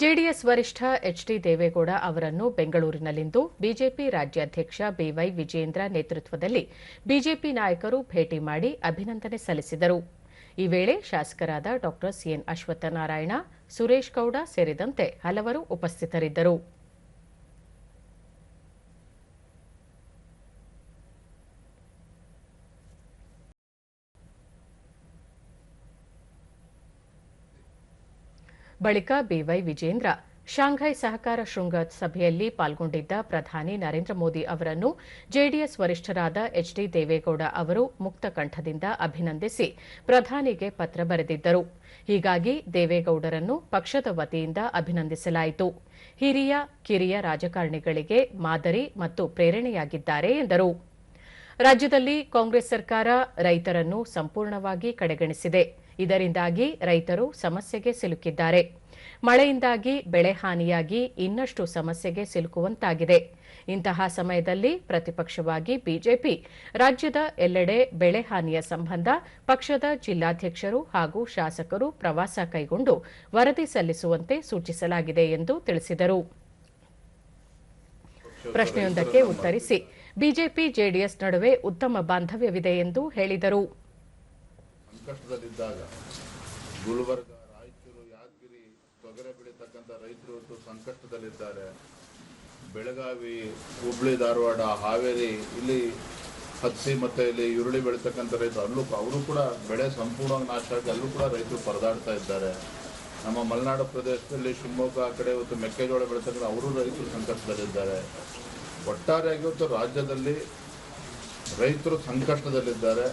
JDS ವರಿಷ್ಠ H D Deve Gowda ಅವರನ್ನು ಬೆಂಗಳೂರಿನಲ್ಲಿಂದು ಬಿಜೆಪಿ ರಾಜ್ಯಾಧ್ಯಕ್ಷ ಬಿವೈ ವಿಜೇಂದ್ರ ನೇತೃತ್ವದಲ್ಲಿ ಬಿಜೆಪಿ ನಾಯಕರು ಭೇಟಿ ಮಾಡಿ ಅಭಿನಂದನೆ ಸಲ್ಲಿಸಿದರು. ಈ ವೇಳೆ ಶಾಸಕರಾದ ಡಾ ಸಿಎನ್ ಅಶ್ವತ್ಥನಾರಾಯಣ, ಸುರೇಶ್ ಗೌಡ ಸೇರಿದಂತೆ ಹಲವರು ಉಪಸ್ಥಿತರಿದ್ದರು. ಬಳಿಕ ಬಿವೈ ವಿಜೇಂದ್ರ, ಶಾಂಘೈ ಸಹಕಾರ ಶೃಂಗ ಸಭೆಯಲ್ಲಿ ಪಾಲ್ಗೊಂಡಿದ್ದ ಪ್ರಧಾನಿ ನರೇಂದ್ರ ಮೋದಿ ಅವರನ್ನು ಜೆಡಿಎಸ್ ವರಿಷ್ಠರಾದ ಎಚ್ ಡಿ ದೇವೇಗೌಡ ಅವರು ಮುಕ್ತ ಕಂಠದಿಂದ ಅಭಿನಂದಿಸಿ ಪ್ರಧಾನಿಗೆ ಪತ್ರ ಬರೆದಿದ್ದರು. ಹೀಗಾಗಿ ದೇವೇಗೌಡರನ್ನು ಪಕ್ಷದ ವತಿಯಿಂದ ಅಭಿನಂದಿಸಲಾಯಿತು. ಹಿರಿಯ, ಕಿರಿಯ ರಾಜಕಾರಣಿಗಳಿಗೆ ಮಾದರಿ ಮತ್ತು ಪ್ರೇರಣೆಯಾಗಿದ್ದಾರೆ ಎಂದರು. ರಾಜ್ಯದಲ್ಲಿ ಕಾಂಗ್ರೆಸ್ ಸರ್ಕಾರ ರೈತರನ್ನು ಸಂಪೂರ್ಣವಾಗಿ ಕಡೆಗಣಿಸಿದೆ. ಇದರಿಂದಾಗಿ ರೈತರು ಸಮಸ್ಯೆಗೆ ಸಿಲುಕಿದ್ದಾರೆ. ಮಳೆಯಿಂದಾಗಿ ಬೆಳೆ ಹಾನಿಯಾಗಿ ಇನ್ನಷ್ಟು ಸಮಸ್ಯೆಗೆ ಸಿಲುಕುವಂತಾಗಿದೆ. ಇಂತಹ ಸಮಯದಲ್ಲಿ ಪ್ರತಿಪಕ್ಷವಾಗಿ ಬಿಜೆಪಿ, ರಾಜ್ಯದ ಎಲ್ಲೆಡೆ ಬೆಳೆ ಹಾನಿಯ ಸಂಬಂಧ ಪಕ್ಷದ ಜಿಲ್ಲಾಧ್ಯಕ್ಷರು ಹಾಗೂ ಶಾಸಕರು ಪ್ರವಾಸ ಕೈಗೊಂಡು ವರದಿ ಸಲ್ಲಿಸುವಂತೆ ಸೂಚಿಸಲಾಗಿದೆ ಎಂದು ತಿಳಿಸಿದರು. ಪ್ರಶ್ನೆಯೊಂದಕ್ಕೆ ಉತ್ತರಿಸಿ, ಬಿಜೆಪಿ ಜೆಡಿಎಸ್ ನಡುವೆ ಉತ್ತಮ ಬಾಂಧವ್ಯವಿದೆ ಎಂದು ಹೇಳಿದರು. ಸಂಕಷ್ಟದಲ್ಲಿದ್ದಾಗ ಗುಲ್ಬರ್ಗ, ರಾಯಚೂರು, ಯಾದಗಿರಿ, ತೊಗರೆ ಬೆಳೀತಕ್ಕಂಥ ರೈತರು ಇವತ್ತು ಸಂಕಷ್ಟದಲ್ಲಿದ್ದಾರೆ. ಬೆಳಗಾವಿ, ಹುಬ್ಳಿ, ಧಾರವಾಡ, ಹಾವೇರಿ, ಇಲ್ಲಿ ಹತ್ತಿ ಮತ್ತೆ ಇಲ್ಲಿ ಈರುಳ್ಳಿ ಬೆಳೀತಕ್ಕಂಥ ರೈತರು, ಅಲ್ಲೂ ಅವರು ಕೂಡ ಬೆಳೆ ಸಂಪೂರ್ಣವಾಗಿ ನಾಶ ಆಗಿ ಅಲ್ಲೂ ಕೂಡ ರೈತರು ಪರದಾಡ್ತಾ ಇದ್ದಾರೆ. ನಮ್ಮ ಮಲೆನಾಡು ಪ್ರದೇಶದಲ್ಲಿ ಶಿವಮೊಗ್ಗ ಆ ಕಡೆ ಇವತ್ತು ಮೆಕ್ಕೆಜೋಳ ಬೆಳೀತಕ್ಕಂಥ ಅವರು ರೈತರು ಸಂಕಷ್ಟದಲ್ಲಿದ್ದಾರೆ. ಒಟ್ಟಾರೆಯಾಗಿ ಇವತ್ತು ರಾಜ್ಯದಲ್ಲಿ ರೈತರು ಸಂಕಷ್ಟದಲ್ಲಿದ್ದಾರೆ.